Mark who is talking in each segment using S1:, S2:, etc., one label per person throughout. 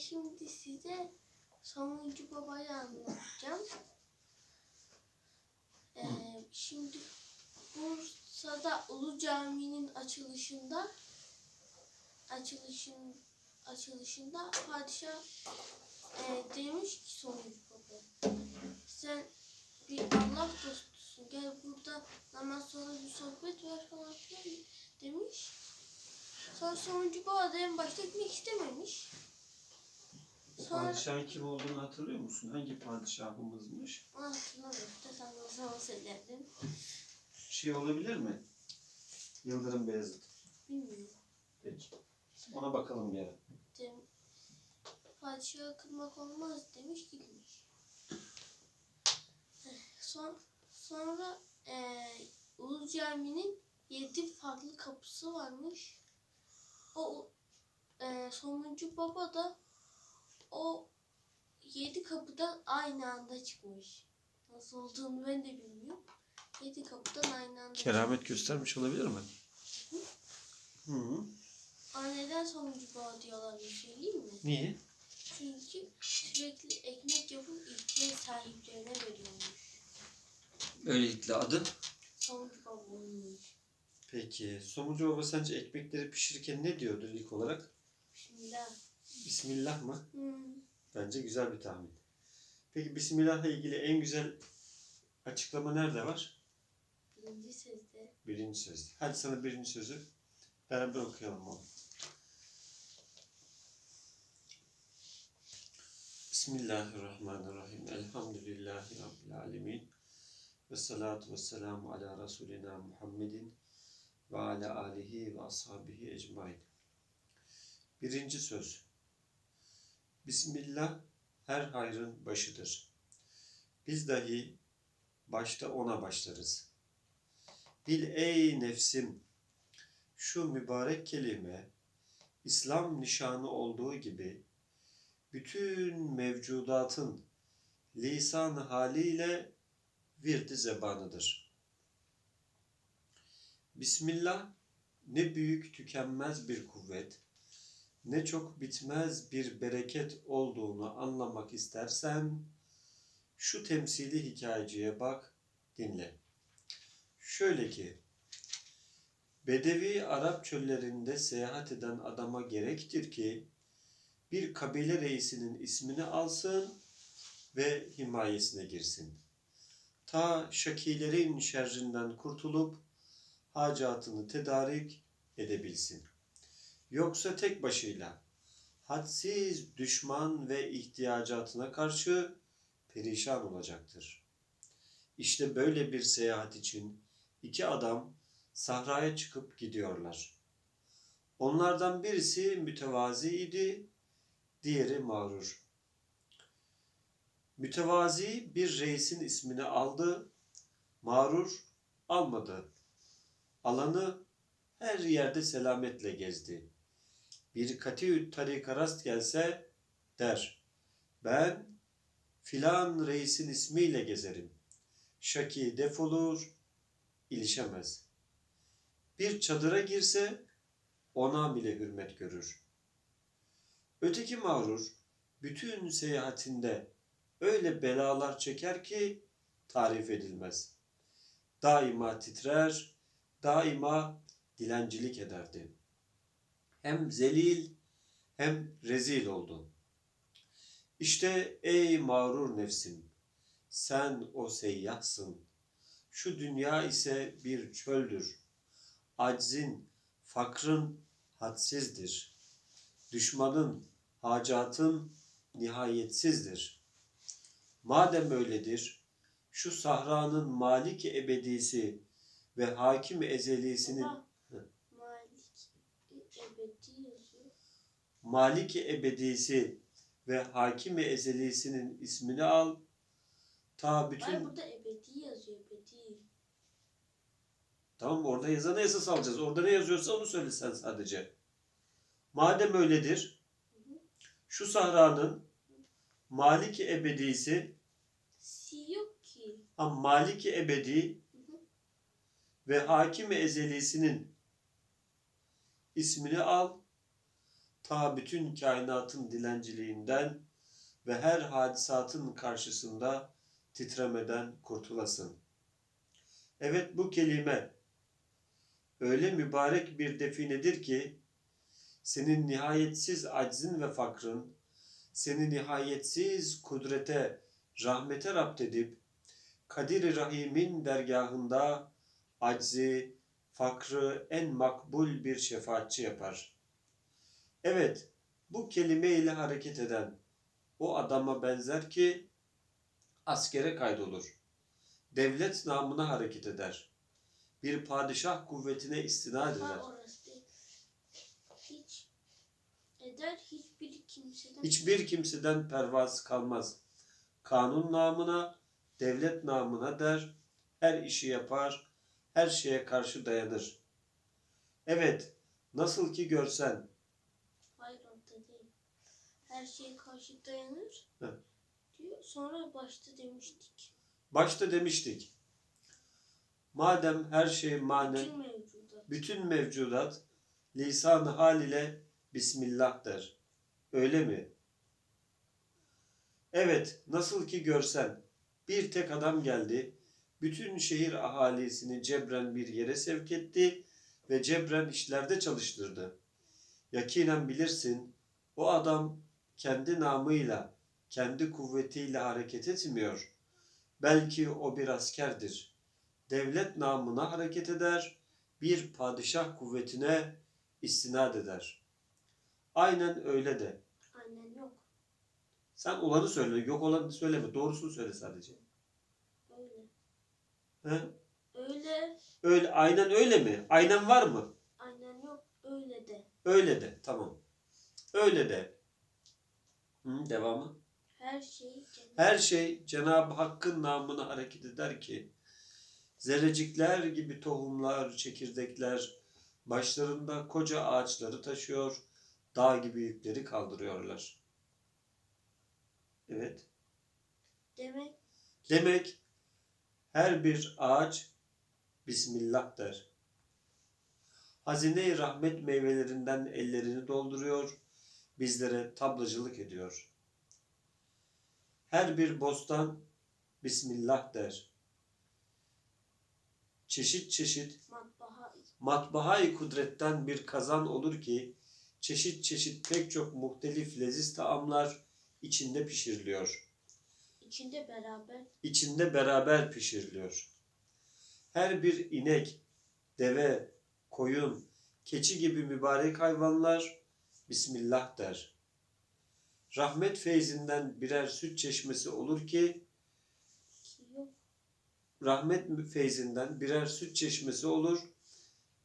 S1: şimdi size sonuncu babayı anlatacağım. Ee, şimdi Bursa'da Ulu Cami'nin açılışında açılışın açılışında padişah e, demiş ki sonuncu baba sen bir Allah dostusun gel burada namaz sonra bir sohbet ver falan filan demiş. Sonra sonuncu baba da en başta gitmek istememiş. Sonra
S2: Padişahın kim olduğunu hatırlıyor musun? Hangi padişahımızmış?
S1: Hatırlamıyorum. Sen o zaman söylerdin.
S2: Şey olabilir mi? Yıldırım Beyazıt.
S1: Bilmiyorum.
S2: Peki. Ona bakalım bir ara.
S1: Dem Padişahı kırmak olmaz demiş gitmiş. Son, sonra eee Ulu Cami'nin yedi farklı kapısı varmış. O eee sonuncu baba da o yedi kapıdan aynı anda çıkmış. Nasıl olduğunu ben de bilmiyorum. Yedi kapıdan aynı anda
S2: Keramet göstermiş olabilir mi? Hı hı.
S1: Aa, neden sonuncu baba diyorlar bir söyleyeyim mi?
S2: Niye?
S1: Çünkü sürekli ekmek yapıp ihtiyaç sahiplerine veriyormuş.
S2: Öylelikle adı.
S1: Sonuncu baba olmuş.
S2: Peki. Somuncu baba sence ekmekleri pişirirken ne diyordu ilk olarak?
S1: Bismillah.
S2: Bismillah mı?
S1: Hmm.
S2: Bence güzel bir tahmin. Peki Bismillah'la ilgili en güzel açıklama nerede var?
S1: Birinci sözde.
S2: Birinci söz. Hadi sana birinci sözü beraber okuyalım onu. Bismillahirrahmanirrahim. Elhamdülillahi Rabbil alemin. Ve salatu ve selamu ala Resulina Muhammedin ve ala alihi ve ashabihi ecmain. Birinci söz. Bismillah her hayrın başıdır. Biz dahi başta ona başlarız. Bil ey nefsim, şu mübarek kelime, İslam nişanı olduğu gibi, bütün mevcudatın lisan haliyle virdi zebanıdır. Bismillah, ne büyük tükenmez bir kuvvet, ne çok bitmez bir bereket olduğunu anlamak istersen, şu temsili hikayeciye bak, dinle. Şöyle ki, Bedevi Arap çöllerinde seyahat eden adama gerektir ki, bir kabile reisinin ismini alsın ve himayesine girsin. Ta şakilerin şerrinden kurtulup hacatını tedarik edebilsin. Yoksa tek başıyla hadsiz düşman ve ihtiyacatına karşı perişan olacaktır. İşte böyle bir seyahat için iki adam sahraya çıkıp gidiyorlar. Onlardan birisi mütevazi idi, diğeri mağrur. Mütevazi bir reisin ismini aldı, mağrur almadı. Alanı her yerde selametle gezdi. Bir katiü tarika rast gelse der, ben filan reisin ismiyle gezerim. Şaki defolur, ilişemez. Bir çadıra girse ona bile hürmet görür. Öteki mağrur bütün seyahatinde öyle belalar çeker ki tarif edilmez. Daima titrer, daima dilencilik ederdi. Hem zelil hem rezil oldu. İşte ey mağrur nefsim, sen o seyyahsın. Şu dünya ise bir çöldür. Aczin, fakrın hadsizdir. Düşmanın, hacatın nihayetsizdir. Madem öyledir, şu sahranın maliki ebedisi ve hakim ezelisinin
S1: Baba, Malik ebedi yazıyor.
S2: Maliki ebedisi ve hakimi ezelisinin ismini al. Ta bütün
S1: Ay burada ebedi yazıyor ebedi.
S2: Tamam orada yazana esas alacağız. Orada ne yazıyorsa onu söyle sen sadece. Madem öyledir, şu sahranın maliki ebedisi,
S1: Si yok ki.
S2: ha maliki ebedi
S1: Hı hı.
S2: ve hakimi ezelisinin ismini al. Ta bütün kainatın dilenciliğinden ve her hadisatın karşısında titremeden kurtulasın. Evet bu kelime öyle mübarek bir definedir ki senin nihayetsiz aczin ve fakrın seni nihayetsiz kudrete, rahmete rapt edip Kadir-i Rahim'in dergahında aczi, fakrı en makbul bir şefaatçi yapar. Evet, bu kelime ile hareket eden o adama benzer ki askere kaydolur. Devlet namına hareket eder. Bir padişah kuvvetine istinad eder.
S1: Hiç eder hiçbir kimseden.
S2: Hiçbir kimseden pervaz kalmaz. Kanun namına, devlet namına der, her işi yapar, her şeye karşı dayanır. Evet, nasıl ki görsen.
S1: Her şeye karşı dayanır.
S2: Hı.
S1: Diyor. Sonra başta demiştik.
S2: başta demiştik. Madem her şey manen,
S1: Bütün mevcudat.
S2: bütün mevcudat lisan hal ile Bismillah der. Öyle mi? Evet, nasıl ki görsen bir tek adam geldi, bütün şehir ahalisini cebren bir yere sevk etti ve cebren işlerde çalıştırdı. Yakinen bilirsin, o adam kendi namıyla, kendi kuvvetiyle hareket etmiyor. Belki o bir askerdir. Devlet namına hareket eder, bir padişah kuvvetine istinad eder. Aynen öyle de.
S1: Annen yok.
S2: Sen olanı söyle, yok olanı söyleme. Doğrusunu söyle sadece.
S1: Öyle.
S2: He?
S1: Öyle.
S2: Öyle, aynen öyle mi? Aynen var mı?
S1: Annen yok. Öyle de.
S2: Öyle de. Tamam. Öyle de. Hı, devamı.
S1: Her kendi.
S2: Her şey Cenab-ı Hakk'ın namına hareket eder ki zerrecikler gibi tohumlar, çekirdekler başlarında koca ağaçları taşıyor, dağ gibi yükleri kaldırıyorlar. Evet.
S1: Demek
S2: Demek her bir ağaç Bismillah der. Hazine-i rahmet meyvelerinden ellerini dolduruyor, bizlere tablacılık ediyor. Her bir bostan Bismillah der. Çeşit çeşit matbaha-i kudretten bir kazan olur ki çeşit çeşit pek çok muhtelif leziz taamlar içinde pişiriliyor
S1: içinde beraber
S2: içinde beraber pişiriliyor. Her bir inek, deve, koyun, keçi gibi mübarek hayvanlar Bismillah der. Rahmet feyzinden birer süt çeşmesi olur ki rahmet feyzinden birer süt çeşmesi olur.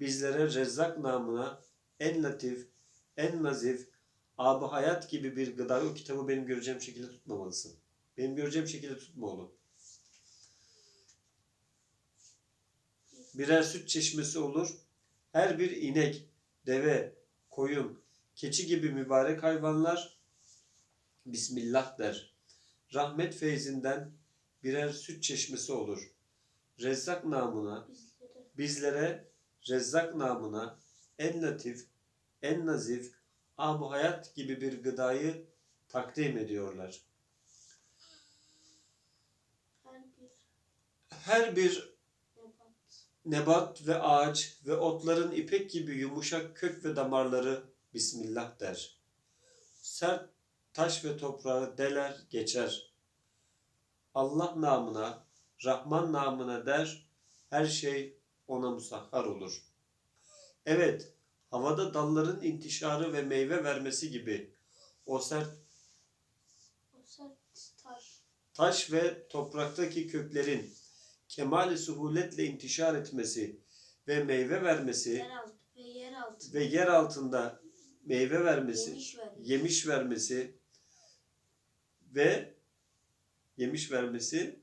S2: Bizlere Rezzak namına en latif, en nazif, ab hayat gibi bir gıda. O kitabı benim göreceğim şekilde tutmamalısın. Benim göreceğim şekilde tutma oğlum. Birer süt çeşmesi olur. Her bir inek, deve, koyun, keçi gibi mübarek hayvanlar Bismillah der. Rahmet feyzinden birer süt çeşmesi olur. Rezzak namına
S1: Bizlere
S2: Rezzak namına en latif, en nazif, ab hayat gibi bir gıdayı takdim ediyorlar.
S1: her bir nebat
S2: ve ağaç ve otların ipek gibi yumuşak kök ve damarları Bismillah der. Sert taş ve toprağı deler geçer. Allah namına, Rahman namına der, her şey ona musahhar olur. Evet, havada dalların intişarı ve meyve vermesi gibi o sert
S1: o sert taş
S2: taş ve topraktaki köklerin kemali suhuletle intişar etmesi ve meyve vermesi
S1: yeraltı ve yeraltı
S2: ve yer altında meyve vermesi,
S1: yemiş vermiş.
S2: yemiş vermesi ve yemiş vermesi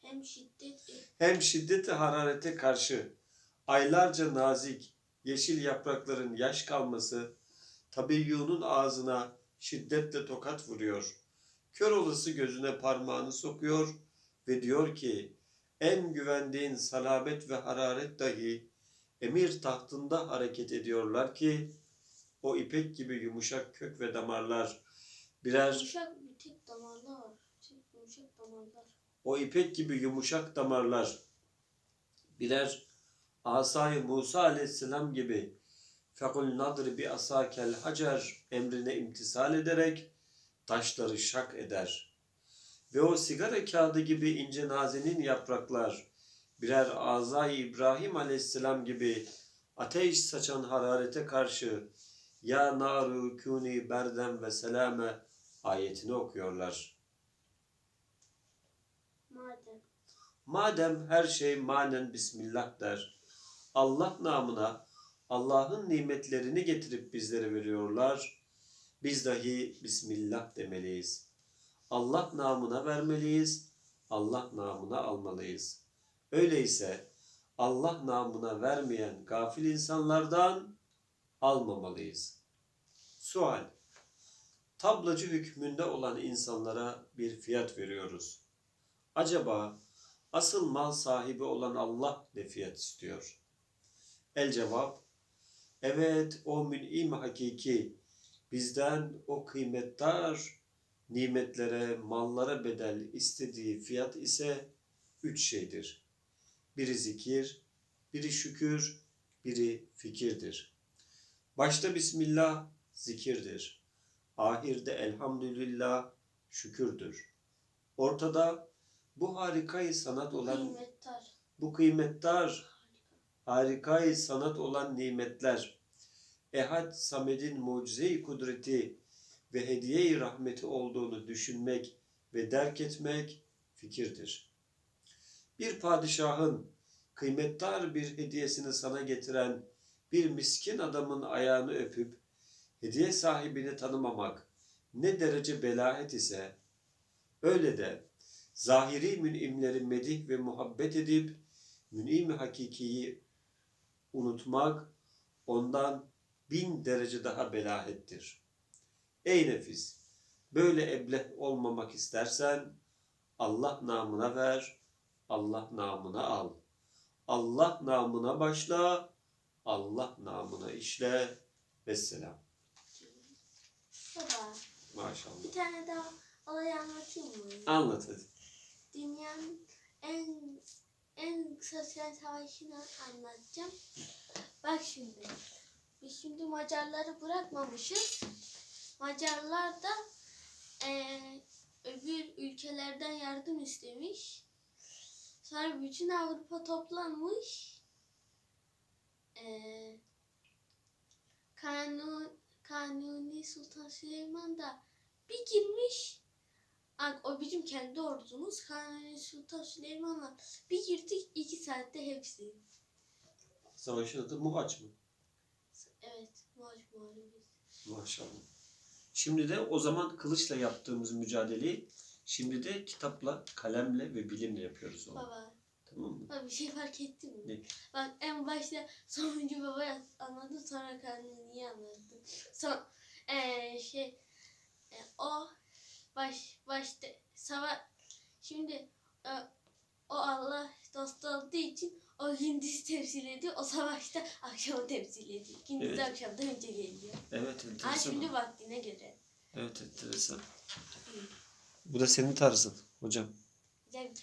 S1: hem şiddet
S2: hem şiddeti hararete karşı aylarca nazik yeşil yaprakların yaş kalması tabiyyunun ağzına şiddetle tokat vuruyor. Kör olası gözüne parmağını sokuyor ve diyor ki en güvendiğin salabet ve hararet dahi emir tahtında hareket ediyorlar ki o ipek gibi yumuşak kök ve damarlar birer
S1: Yumuşak bir tek damarlar. Tek yumuşak damarlar.
S2: o ipek gibi yumuşak damarlar birer asayı Musa aleyhisselam gibi fekul nadri bi asakel hacer emrine imtisal ederek taşları şak eder. Ve o sigara kağıdı gibi ince nazenin yapraklar birer azay İbrahim aleyhisselam gibi ateş saçan hararete karşı ya naru kuni berden ve selame ayetini okuyorlar.
S1: Madem.
S2: Madem her şey manen Bismillah der, Allah namına Allah'ın nimetlerini getirip bizlere veriyorlar, biz dahi Bismillah demeliyiz. Allah namına vermeliyiz, Allah namına almalıyız. Öyleyse Allah namına vermeyen gafil insanlardan almamalıyız. Sual Tablacı hükmünde olan insanlara bir fiyat veriyoruz. Acaba asıl mal sahibi olan Allah ne fiyat istiyor? El cevap, evet o mün'im hakiki bizden o kıymetdar nimetlere, mallara bedel istediği fiyat ise üç şeydir. Biri zikir, biri şükür, biri fikirdir. Başta Bismillah zikirdir. Ahirde elhamdülillah şükürdür. Ortada bu harikayı sanat olan bu kıymetdar harikayı sanat olan nimetler, Ehad Samed'in mucize-i kudreti ve hediye-i rahmeti olduğunu düşünmek ve derk etmek fikirdir. Bir padişahın kıymetdar bir hediyesini sana getiren bir miskin adamın ayağını öpüp hediye sahibini tanımamak ne derece belahet ise öyle de zahiri münimleri medih ve muhabbet edip münim hakikiyi unutmak ondan bin derece daha belahettir. Ey nefis! Böyle ebleh olmamak istersen Allah namına ver, Allah namına al. Allah namına başla, Allah namına işle. Vesselam.
S1: Baba.
S2: Maşallah.
S1: Bir tane daha olay anlatayım mı?
S2: Anlat hadi.
S1: Dünyanın en en sosyal savaşını anlatacağım. Bak şimdi. Biz şimdi Macarları bırakmamışız. Macarlar da eee, öbür ülkelerden yardım istemiş. Sonra bütün Avrupa toplanmış. Eee Kanun, Sultan Süleyman da bir girmiş. O bizim kendi ordumuz. Kanuni Sultan Süleyman'la bir girdik iki saatte hepsi.
S2: Savaşın adı Muhaç mı?
S1: Evet, muhalif muhalefet.
S2: Maşallah. Şimdi de o zaman kılıçla yaptığımız mücadeleyi şimdi de kitapla, kalemle ve bilimle yapıyoruz. Onu.
S1: Baba,
S2: Tamam mı?
S1: bak bir şey fark ettin mi?
S2: Ne?
S1: Bak en başta sonuncu baba anladı sonra Kanuni'yi anladı. Son, eee şey, e, o baş, başta sava şimdi e, o Allah dostu olduğu için o gündüz temsil ediyor. O savaşta akşamı temsil ediyor. Gündüz
S2: Evet.
S1: akşamda önce geliyor.
S2: Evet,
S1: Ha
S2: enteresan.
S1: şimdi vaktine göre.
S2: Evet, enteresan. Bu da senin tarzın hocam.
S1: Güzel bir